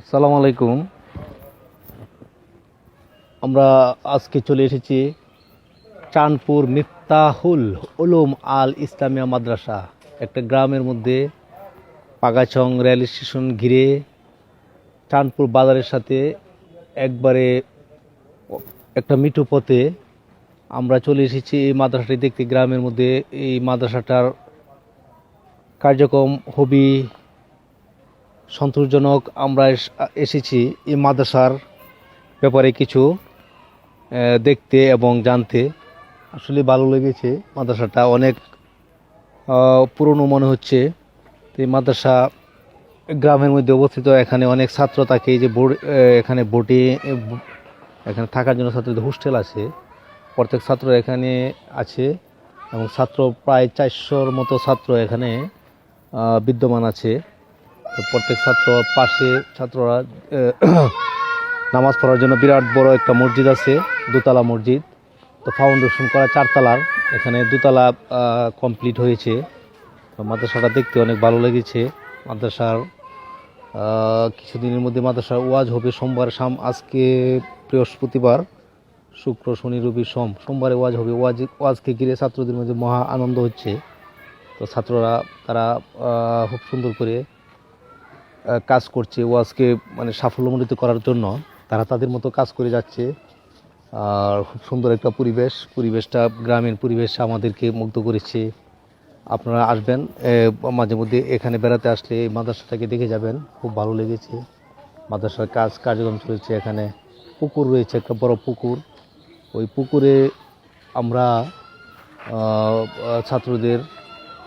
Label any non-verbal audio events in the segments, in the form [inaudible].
আসসালামু আলাইকুম। আমরা আজকে চলে এসেছি চাঁদপুর মিফতাহুল উলুম আল ইসলামিয়া মাদ্রাসা, একটা গ্রামের মধ্যে পাগাছং রেল স্টেশন ঘিরে চাঁদপুর বাজারের সাথে একবারে একটা মিঠু পথে আমরা চলে এসেছি এই মাদ্রাসাটি দেখতে। গ্রামের মধ্যে এই মাদ্রাসাটার কার্যক্রম হবি সন্তোষজনক আমরা এস- এসেছি এই মাদ্রাসার ব্যাপারে কিছু দেখতে এবং জানতে। আসলে ভালো লেগেছে মাদ্রাসাটা, অনেক পুরনো মনে হচ্ছে। তো এই মাদ্রাসা গ্রামের মধ্যে অবস্থিত, এখানে অনেক ছাত্র থাকে যে বোর্ড এখানে বোটে এখানে থাকার জন্য ছাত্রদের হোস্টেল আছে, প্রত্যেক ছাত্র এখানে আছে এবং ছাত্র প্রায় চারশোর মতো ছাত্র এখানে বিদ্যমান আছে। প্রত্যেক ছাত্র পাশে ছাত্ররা [coughs] নামাজ পড়ার জন্য বিরাট বড় একটা মসজিদ আছে, দোতলা মসজিদ। তো ফাউন্ডেশন করা চারতলার, এখানে দোতলা কমপ্লিট হয়েছে। তো মাদ্রাসাটা দেখতে অনেক ভালো লেগেছে। মাদ্রাসার কিছুদিনের মধ্যে মাদ্রাসার ওয়াজ হবে সোমবার শাম, আজকে বৃহস্পতিবার, শুক্র, শনি, রবি, সোম। সোমবারে ওয়াজ হবে। ওয়াজ, ওয়াজকে ঘিরে ছাত্রদের মধ্যে মহা আনন্দ হচ্ছে। তো ছাত্ররা, তারা খুব সুন্দর করে কাজ করছে, ওয়াজকে মানে সাফল্যমণ্ডিত করার জন্য তারা তাদের মতো কাজ করে যাচ্ছে। আর খুব সুন্দর একটা পরিবেশ, পরিবেশটা গ্রামীণ পরিবেশ আমাদেরকে মুগ্ধ করেছে। আপনারা আসবেন মাঝে মধ্যে এখানে বেড়াতে আসলে এই মাদ্রাসাটাকে দেখে যাবেন, খুব ভালো লেগেছে। মাদ্রাসার কাজ, কার্যক্রম চলেছে এখানে। পুকুর রয়েছে, একটা বড় পুকুর। ওই পুকুরে আমরা ছাত্রদের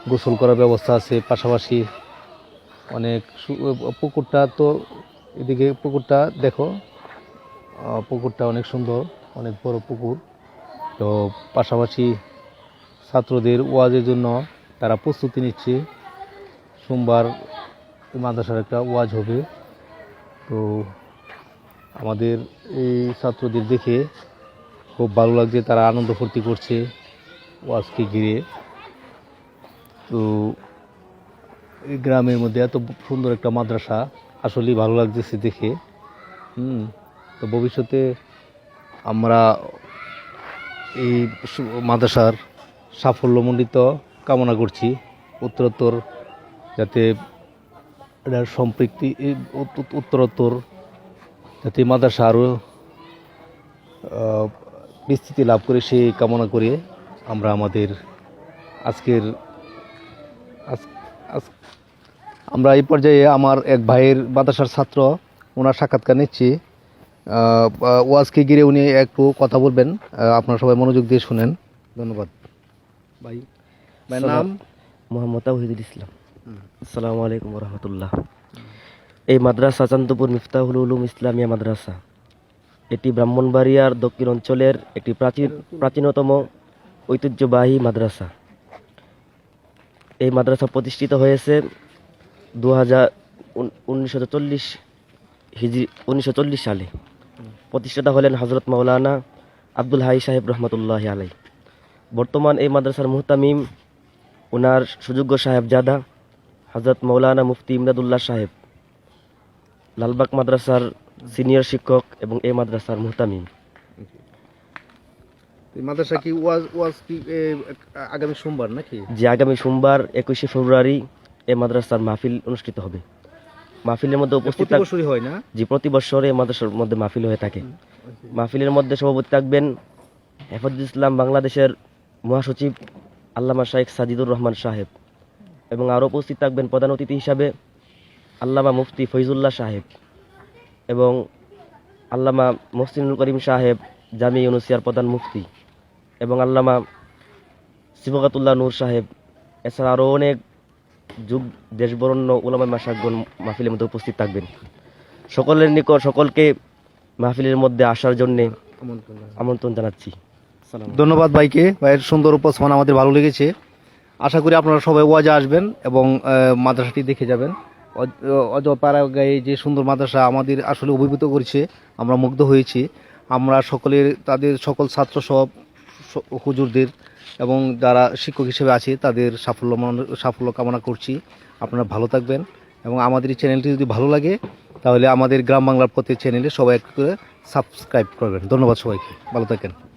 গোসল করার ব্যবস্থা আছে। পাশাপাশি অনেক পুকুরটা তো এদিকে পুকুরটা দেখো। পুকুরটা অনেক সুন্দর, অনেক বড় পুকুর। তো পাশাপাশি ছাত্রদের ওয়াজের জন্য তারা প্রস্তুতি নিচ্ছে। সোমবার মাদ্রাসার একটা ওয়াজ হবে। তো আমাদের এই ছাত্রদের দেখে খুব ভালো লাগছে, তারা আনন্দ ফুর্তি করছে ওয়াজকে ঘিরে। তো গ্রামের মধ্যে এত সুন্দর একটা মাদ্রাসা, আসলেই ভালো লাগতেছে দেখে। হুম, তো ভবিষ্যতে আমরা এই মাদ্রাসার সাফল্যমণ্ডিত কামনা করছি। উত্তরোত্তর যাতে এটার সম্পৃক্তি উত্তরোত্তর যাতে মাদ্রাসা আরও বিস্তৃতি লাভ করে সেই কামনা করে আমরা আমাদের আজকের আজ- আজ- আমরা এই পর্যায়ে আমার এক ভাইয়ের বাতাসার ছাত্র ওনার সাক্ষাৎকার নিচ্ছি। ওয়াজকে ঘিরে উনি একটু কথা বলবেন আপনারা সবাই মনোযোগ দিয়ে শুনেন। ধন্যবাদ। ভাই ভাইয়ের নাম? মোহাম্মদ তাহিদুল ইসলাম। আসসালামু আলাইকুম রহমতুল্লাহ। এই মাদ্রাসা চান্দপুর মিফতাহুল উলুম ইসলামিয়া মাদ্রাসা। এটি ব্রাহ্মণবাড়িয়ার দক্ষিণ অঞ্চলের একটি প্রাচীন প্রাচীনতম ঐতিহ্যবাহী মাদ্রাসা। এই মাদ্রাসা প্রতিষ্ঠিত হয়েছে দু হাজার উনিশশো চল্লিশ হিজি উনিশশো চল্লিশ সালে প্রতিষ্ঠাতা হলেন হজরত মাওলানা আব্দুল হাই সাহেব রহমতুল্লাহ আলাই বর্তমান এই মাদ্রাসার মুহতামিম ওনার সুযোগ্য সাহেবজাদা হজরত মৌলানা মুফতি ইমদাদুল্লাহ সাহেব লালবাগ মাদ্রাসার সিনিয়র শিক্ষক এবং এই মাদ্রাসার মুহতামিম। মাদ্রাসা কি ওয়াজ ওয়াজ কি আগামী সোমবার নাকি? যে আগামী সোমবার একুশে ফেব্রুয়ারি এই মাদ্রাসার মাহফিল অনুষ্ঠিত হবে। মাহফিলের মধ্যে উপস্থিত প্রতি থাক- বছরই হয় না? জি প্রতি বছর এই মাদ্রাসার মধ্যে মাহফিল হয়ে থাকে। মাহফিলের মধ্যে সভাপতি থাকবেন হেফাজুল ইসলাম বাংলাদেশের মহাসচিব আল্লামা শাহেখ সাজিদুর রহমান সাহেব এবং আরও উপস্থিত থাকবেন প্রধান অতিথি হিসাবে আল্লামা মুফতি ফৈজুল্লাহ সাহেব এবং আল্লামা মহসিনুল করিম সাহেব জামি ইউনুসিয়ার প্রধান মুফতি এবং আল্লামা সিবগাতুল্লাহ নূর সাহেব। এছাড়া আরও অনেক যুগ দেশবরণ্য উলামা মাসাগণ মাহফিলের মধ্যে উপস্থিত থাকবেন। সকলের নিকট সকলকে মাহফিলের মধ্যে আসার জন্যে আমন্ত্রণ জানাচ্ছি। ধন্যবাদ ভাইকে। ভাইয়ের সুন্দর উপস্থাপনা আমাদের ভালো লেগেছে। আশা করি আপনারা সবাই ওয়াজে আসবেন এবং মাদ্রাসাটি দেখে যাবেন। অজ- অজপাড়া গায়ে যে সুন্দর মাদ্রাসা আমাদের আসলে অভিভূত করেছে, আমরা মুগ্ধ হয়েছি। আমরা সকলের, তাদের সকল ছাত্র সব হুজুরদের এবং যারা শিক্ষক হিসেবে আছে, তাদের সাফল্য সাফল্য কামনা করছি। আপনারা ভালো থাকবেন এবং আমাদের এই চ্যানেলটি যদি ভালো লাগে, তাহলে আমাদের গ্রাম বাংলার প্রতি চ্যানেলে সবাই করে সাবস্ক্রাইব করবেন। ধন্যবাদ সবাইকে। ভালো থাকেন।